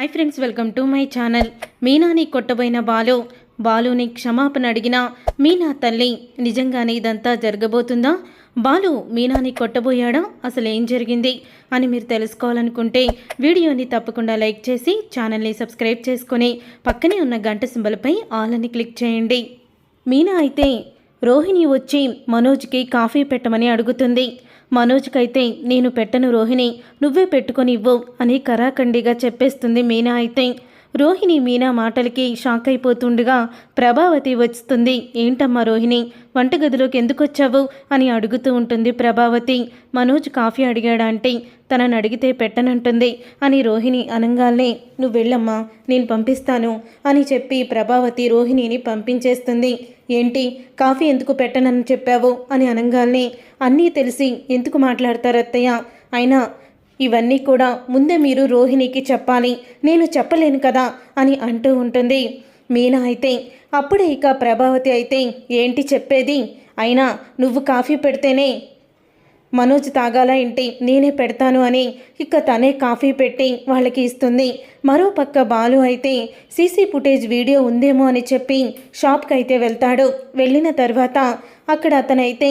Hi friends welcome to my channel. మీనాని కొట్టబోయిన బాలు. బాలుని క్షమాపణ అడిగిన మీనా తల్లి నిజంగానే ఇదంతా జరగబోతుందా? బాలు మీనాని కొట్టబోయాడా? అసలు ఏం జరిగింది? అని మీరు తెలుసుకోవాలనుకుంటే వీడియోని తప్పకుండా లైక్ చేసి ఛానల్ని సబ్స్క్రైబ్ చేసుకొని పక్కనే ఉన్న గంట సింబల్పై ఆల్ అని క్లిక్ చేయండి. మీనా అయితే రోహిణి వచ్చి మనోజ్కి కాఫీ పెట్టమని అడుగుతుంది. మనోజ్కైతే నేను పెట్టను రోహిణి నువ్వే పెట్టుకొని ఇవ్వు అని కరాఖండిగా చెప్పేస్తుంది మీనా అయితే. రోహిణి మీనా మాటలకి షాక్ అయిపోతుండగా ప్రభావతి వస్తుంది. ఏంటమ్మా రోహిణి వంటగదిలోకి ఎందుకు వచ్చావు అని అడుగుతూ ఉంటుంది ప్రభావతి. మనోజ్ కాఫీ అడిగాడంటే తనని అడిగితే పెట్టనంటుంది అని రోహిణి అనంగాల్నే నువ్వు వెళ్ళమ్మా నేను పంపిస్తాను అని చెప్పి ప్రభావతి రోహిణిని పంపించేస్తుంది. ఏంటి కాఫీ ఎందుకు పెట్టనని చెప్పావు? అని అనంగాల్నే అన్నీ తెలిసి ఎందుకు మాట్లాడతారు అత్తయ్య అయినా ఇవన్నీ కూడా ముందే మీరు రోహిణికి చెప్పాలి. నేను చెప్పలేను కదా అని అంటూ ఉంటుంది. మీనా అయితే అప్పుడే ఇక ప్రభావతి అయితే ఏంటి చెప్పేది? అయినా నువ్వు కాఫీ పెడితేనే మనోజ్ తాగాల ఏంటి? నేనే పెడతాను అని ఇక తనే కాఫీ పెట్టి వాళ్ళకి ఇస్తుంది. మరో పక్క బాలు అయితే సీసీ ఫుటేజ్ వీడియో ఉందేమో అని చెప్పి షాప్కి అయితే వెళ్తాడు. వెళ్ళిన తర్వాత అక్కడ అతనైతే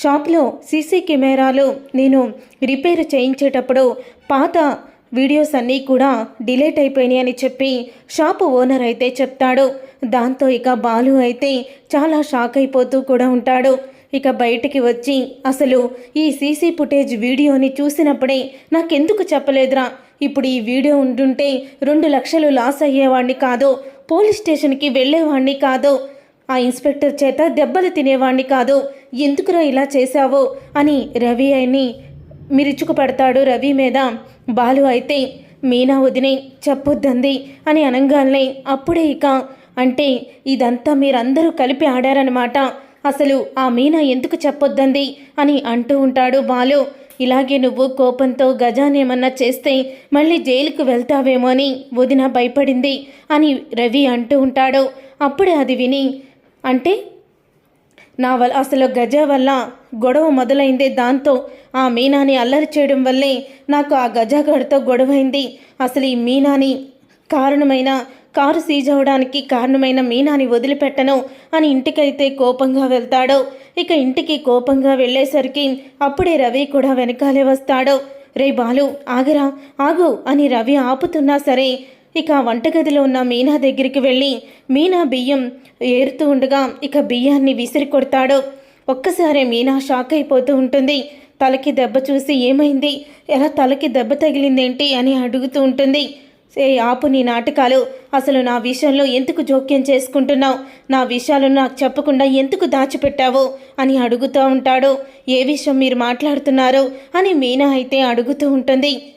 షాప్లో సీసీ కెమెరాలు నేను రిపేర్ చేయించేటప్పుడు పాత వీడియోస్ అన్నీ కూడా డిలీట్ అయిపోయినాయి అని చెప్పి షాప్ ఓనర్ అయితే చెప్తాడు. దాంతో ఇక బాలు అయితే చాలా షాక్ అయిపోతూ కూడా ఉంటాడు. ఇక బయటికి వచ్చి అసలు ఈ సీసీ ఫుటేజ్ వీడియోని చూసినప్పుడే నాకెందుకు చెప్పలేదురా? ఇప్పుడు ఈ వీడియో ఉంటుంటే రెండు లక్షలు లాస్ అయ్యేవాడిని కాదు పోలీస్ స్టేషన్కి వెళ్ళేవాడిని కాదు. ఆ ఇన్స్పెక్టర్ చేత దెబ్బలు తినేవాణ్ణి కాదు. ఎందుకురా ఇలా చేశావో? అని రవి అని మిరుచుకు పడతాడు రవి మీద. బాలు అయితే మీనా వదిని చెప్పొద్దంది అని అనంగానే అప్పుడే ఇక. అంటే ఇదంతా మీరందరూ కలిపి ఆడారనమాట అసలు ఆ మీనా ఎందుకు చెప్పొద్దంది అని అంటూ ఉంటాడు బాలు. ఇలాగే నువ్వు కోపంతో గజాన్ని ఏమన్నా చేస్తే మళ్ళీ జైలుకు వెళ్తావేమో అని వదిన భయపడింది అని రవి అంటూ ఉంటాడు. అప్పుడే అది విని అంటే నా వల్ల అసలు గజ వల్ల గొడవ మొదలైందే దాంతో ఆ మీనాని అల్లరి చేయడం వల్లే నాకు ఆ గజాగడితో గొడవైంది. అసలు ఈ మీనాని కారణమైన కారు సీజ్ అవడానికి కారణమైన మీనాని వదిలిపెట్టను అని ఇంటికైతే కోపంగా వెళ్తాడు. ఇక ఇంటికి కోపంగా వెళ్ళేసరికి అప్పుడే రవి కూడా వెనకాలే వస్తాడు. రే బాలు ఆగరా ఆగు అని రవి ఆపుతున్నా సరే ఇక వంటగదిలో ఉన్న మీనా దగ్గరికి వెళ్ళి మీనా బియ్యం ఏరుతూ ఉండగా ఇక బియ్యాన్ని విసిరి కొడతాడు. ఒక్కసారి మీనా షాక్ అయిపోతూ ఉంటుంది. తలకి దెబ్బ చూసి ఏమైంది? ఎలా తలకి దెబ్బ తగిలిందేంటి అని అడుగుతూ ఉంటుంది. ఏ ఆపు నీ నాటకాలు. అసలు నా విషయంలో ఎందుకు జోక్యం చేసుకుంటున్నావు? నా విషయాలు నాకు చెప్పకుండా ఎందుకు దాచిపెట్టావు? అని అడుగుతూ ఉంటాడు. ఏ విషయం మీరు మాట్లాడుతున్నారు? అని మీనా అయితే అడుగుతూ ఉంటుంది.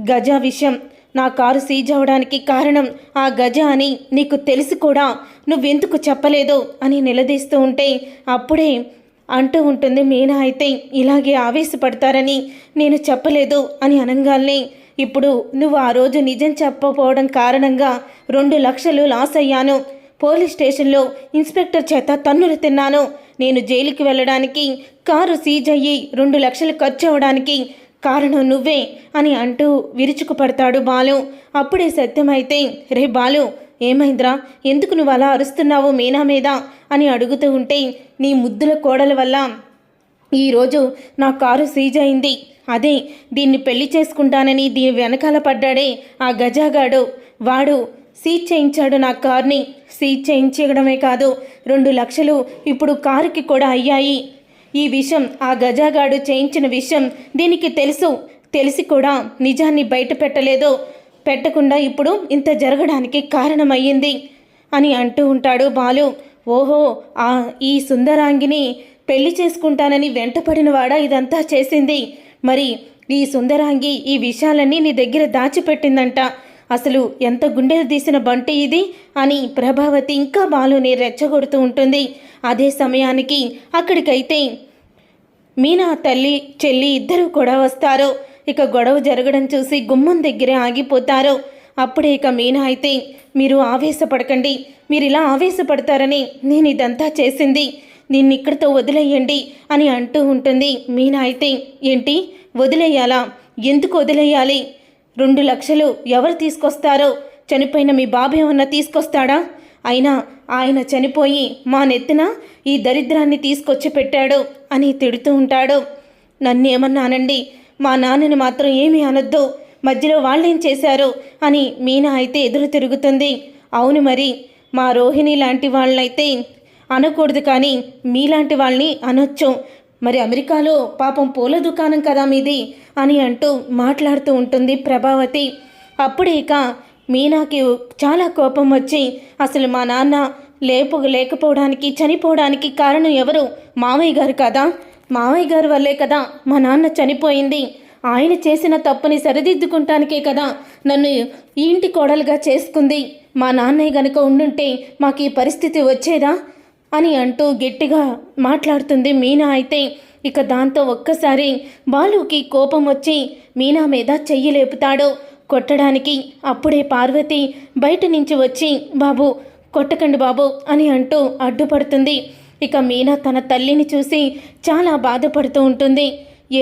గజ విషయం. నా కారు సీజ్ అవడానికి కారణం ఆ గజ అని నీకు తెలిసి కూడా. నువ్వెందుకు చెప్పలేదు? అని నిలదీస్తూ ఉంటే అప్పుడే అంటూ ఉంటుంది మీనా అయితే ఇలాగే ఆవేశపడతారని నేను చెప్పలేదు అని అనగానే ఇప్పుడు నువ్వు ఆ రోజు నిజం చెప్పకపోవడం కారణంగా రెండు లక్షలు లాస్ అయ్యాను. పోలీస్ స్టేషన్లో ఇన్స్పెక్టర్ చేత తన్నులు తిన్నాను. నేను జైలుకి వెళ్ళడానికి కారు సీజ్ అయ్యి రెండు లక్షలు ఖర్చు అవ్వడానికి కారణం నువ్వే అని అంటూ విరుచుకుపడతాడు బాలు. అప్పుడే సత్యమైతే రే బాలు ఏమైందిరా? ఎందుకు నువ్వు అలా అరుస్తున్నావు మీనా మీద? అని అడుగుతూ ఉంటే నీ ముద్దుల కోడల వల్ల ఈరోజు నా కారు సీజ్ అయింది. అదే దీన్ని పెళ్ళి చేసుకుంటానని దీని వెనకాల పడ్డాడే ఆ గజాగాడు. వాడు సీజ్ చేయించాడు నా కార్ని. సీజ్ చేయించడమే కాదు రెండు లక్షలు ఇప్పుడు కారుకి కూడా అయ్యాయి. ఈ విషయం ఆ గజాగాడు చేయించిన విషయం దీనికి తెలుసు. తెలిసి కూడా నిజాన్ని బయట పెట్టలేదు. పెట్టకుండా ఇప్పుడు ఇంత జరగడానికి కారణమయ్యింది అని అంటూ ఉంటాడు బాలు. ఓహో ఆ ఈ సుందరాంగిని పెళ్ళి చేసుకుంటానని వెంటపడినవాడా ఇదంతా చేసింది? మరి ఈ సుందరాంగి ఈ విషయాలన్నీ నీ దగ్గర దాచిపెట్టిందంట. అసలు ఎంత గుండెలు తీసిన బంటి ఇది? అని ప్రభావతి ఇంకా బాలుని రెచ్చగొడుతూ ఉంటుంది. అదే సమయానికి అక్కడికైతే మీనా తల్లి చెల్లి ఇద్దరు కూడా వస్తారు. ఇక గొడవ జరగడం చూసి గుమ్మం దగ్గరే ఆగిపోతారు. అప్పుడే ఇక మీనా అయితే మీరు ఆవేశపడకండి. మీరు ఇలా ఆవేశపడతారని నేను ఇదంతా చేసింది. దీన్ని ఇక్కడితో వదిలేయండి అని అంటూ ఉంటుంది మీనా అయితే. ఏంటి? వదిలేయాలా? ఎందుకు వదిలేయాలి? రెండు లక్షలు ఎవరు తీసుకొస్తారో? చనిపోయిన మీ బాబు ఏమన్నా తీసుకొస్తాడా? అయినా ఆయన చనిపోయి మా నెత్తిన ఈ దరిద్రాన్ని తీసుకొచ్చి పెట్టాడు అని తిడుతూ ఉంటాడు. నన్నేమన్నానండి మా నాన్నని మాత్రం ఏమీ అనొద్దు మధ్యలో వాళ్ళేం చేశారు అని మీనా అయితే ఎదురు తిరుగుతుంది. అవును మరి మా రోహిణి లాంటి వాళ్ళైతే అనకూడదు కానీ మీలాంటి వాళ్ళని అనొచ్చు. మరి అమెరికాలో పాపం పూల దుకాణం కదా మీది అని అంటూ మాట్లాడుతూ ఉంటుంది ప్రభావతి. అప్పుడు ఇక మీనాకి చాలా కోపం వచ్చి అసలు మా నాన్న లేపు లేకపోవడానికి చనిపోవడానికి కారణం ఎవరు? మావయ్య గారు కదా. మావయ్య గారి వల్లే కదా మా నాన్న చనిపోయింది. ఆయన చేసిన తప్పుని సరిదిద్దుకుంటానికే కదా నన్ను ఇంటి కోడలుగా చేసుకుంది. మా నాన్నయ్య గనుక ఉండుంటే మాకు ఈ పరిస్థితి వచ్చేదా? అని అంటూ గట్టిగా మాట్లాడుతుంది మీనా అయితే. ఇక దాంతో ఒక్కసారి బాలుకి కోపం వచ్చి మీనా మీద చెయ్యి లేపుతాడు. కొట్టడానికి. అప్పుడే పార్వతి బయట నుంచి వచ్చి బాబు కొట్టకండి బాబు అని అంటూ అడ్డుపడుతుంది. ఇక మీనా తన తల్లిని చూసి చాలా బాధపడుతూ ఉంటుంది.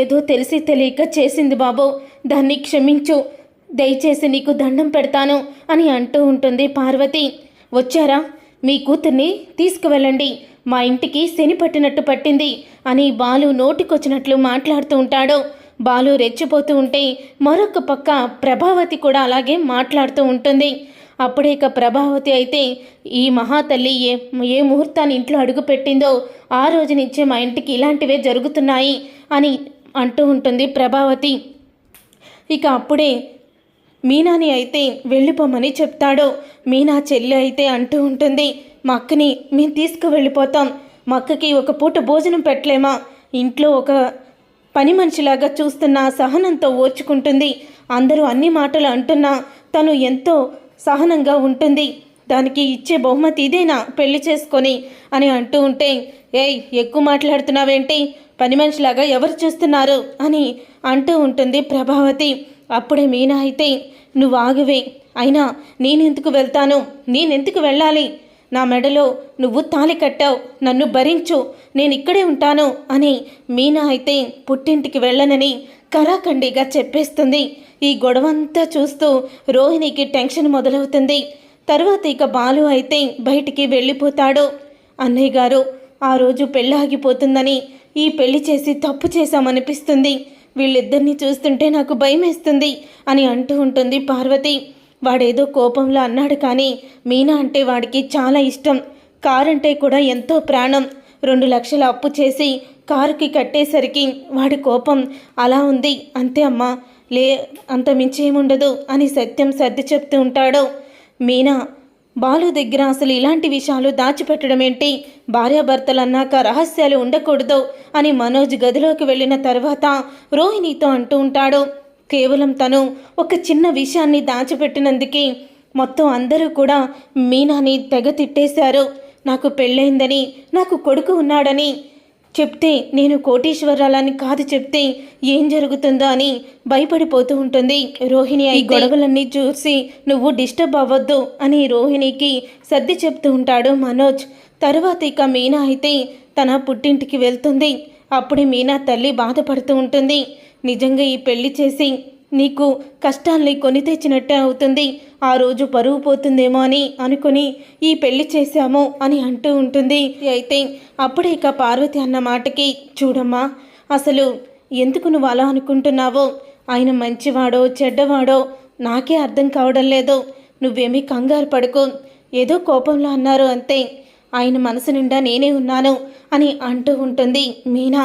ఏదో తెలిసి తెలియక చేసింది బాబు. దాన్ని క్షమించు. దయచేసి నీకు దండం పెడతాను అని అంటూ ఉంటుంది పార్వతి. వచ్చారా? మీ కూతుర్ని తీసుకువెళ్ళండి. మా ఇంటికి శని పట్టినట్టు పట్టింది అని బాలు నోటికొచ్చినట్లు మాట్లాడుతూ ఉంటాడు. బాలు రెచ్చిపోతూ ఉంటే మరొక పక్క ప్రభావతి కూడా అలాగే మాట్లాడుతూ ఉంటుంది. అప్పుడే ఇక ప్రభావతి అయితే ఈ మహాతల్లి ఏ ఏ ముహూర్తాన్ని ఇంట్లో అడుగుపెట్టిందో ఆ రోజు నుంచే మా ఇంటికి ఇలాంటివే జరుగుతున్నాయి అని అంటూ ఉంటుంది ప్రభావతి. ఇక అప్పుడే మీనాని అయితే వెళ్ళిపోమని చెప్తాడు. మీనా చెల్లి అయితే అంటూ ఉంటుంది మా అక్కని మేము తీసుకువెళ్ళిపోతాం. మా అక్కకి ఒక పూట భోజనం పెట్టలేమా? ఇంట్లో ఒక పని మనిషిలాగా చూస్తున్న సహనంతో ఓర్చుకుంటుంది. అందరూ అన్ని మాటలు అంటున్నా తను ఎంతో సహనంగా ఉంటుంది. దానికి ఇచ్చే బహుమతి ఇదేనా? పెళ్ళి చేసుకొని అని అంటూ ఉంటే ఏయ్ ఎక్కువ మాట్లాడుతున్నావేంటి? పని మనిషిలాగా ఎవరు చూస్తున్నారు? అని అంటూ ఉంటుంది ప్రభావతి. అప్పుడే మీనా అయితే నువ్వు ఆగువే. అయినా నేనెందుకు వెళ్తాను? నేనెందుకు వెళ్ళాలి? నా మెడలో నువ్వు తాలి కట్టావు నన్ను భరించు నేను ఇక్కడే ఉంటాను అని మీనా అయితే పుట్టింటికి వెళ్ళనని కరాఖండిగా చెప్పేస్తుంది. ఈ గొడవంతా చూస్తూ రోహిణికి టెన్షన్ మొదలవుతుంది. తర్వాత ఇక బాలు అయితే బయటికి వెళ్ళిపోతాడు. అన్నయ్య గారు ఆ రోజు పెళ్ళాగిపోతుందని ఈ పెళ్ళి చేసి తప్పు చేశామనిపిస్తుంది. వీళ్ళిద్దరిని చూస్తుంటే నాకు భయమేస్తుంది అని అంటూ ఉంటుంది పార్వతి. వాడేదో కోపంలో అన్నాడు కానీ మీనా అంటే వాడికి చాలా ఇష్టం. కారంటే కూడా ఎంతో ప్రాణం. రెండు లక్షల అప్పు చేసి కారుకి కట్టేసరికి వాడి కోపం అలా ఉంది. అంతే అమ్మా లే అంత మించి ఏముండదు అని సత్యం సర్ది చెప్తూ ఉంటాడు. మీనా బాలు దగ్గర అసలు ఇలాంటి విషయాలు దాచిపెట్టడం ఏంటి భార్యాభర్తలు అన్నాక రహస్యాలు ఉండకూడదు అని మనోజ్ గదిలోకి వెళ్ళిన తర్వాత రోహిణితో అంటూ ఉంటాడు. కేవలం తను ఒక చిన్న విషయాన్ని దాచిపెట్టినందుకే మొత్తం అందరూ కూడా మీనాని తెగ తిట్టేశారు. నాకు పెళ్ళైందని నాకు కొడుకు ఉన్నాడని చెప్తే నేను కోటీశ్వరాలని కాదు చెప్తే ఏం జరుగుతుందో అని భయపడిపోతూ ఉంటుంది. రోహిణి ఈ గొడవలన్నీ చూసి నువ్వు డిస్టర్బ్ అవ్వద్దు అని రోహిణికి సర్ది చెప్తూ ఉంటాడు మనోజ్. తర్వాత ఇక మీనా అయితే తన పుట్టింటికి వెళ్తుంది. అప్పుడే మీనా తల్లి బాధపడుతూ ఉంటుంది. నిజంగా ఈ పెళ్ళి చేసి నీకు కష్టాల్ని కొని తెచ్చినట్టే అవుతుంది. ఆ రోజు పరువు పోతుందేమో అని అనుకుని ఈ పెళ్ళి చేశాము అని అంటూ ఉంటుంది. అయితే అప్పుడే ఇక పార్వతి అన్న మాటకి చూడమ్మా అసలు ఎందుకు నువ్వు అలా అనుకుంటున్నావో? ఆయన మంచివాడో చెడ్డవాడో నాకే అర్థం కావడం లేదు. నువ్వేమీ కంగారు పడుకో. ఏదో కోపంలో అన్నారు అంతే. ఆయన మనసు నిండా నేనే ఉన్నాను అని అంటూ ఉంటుంది మీనా.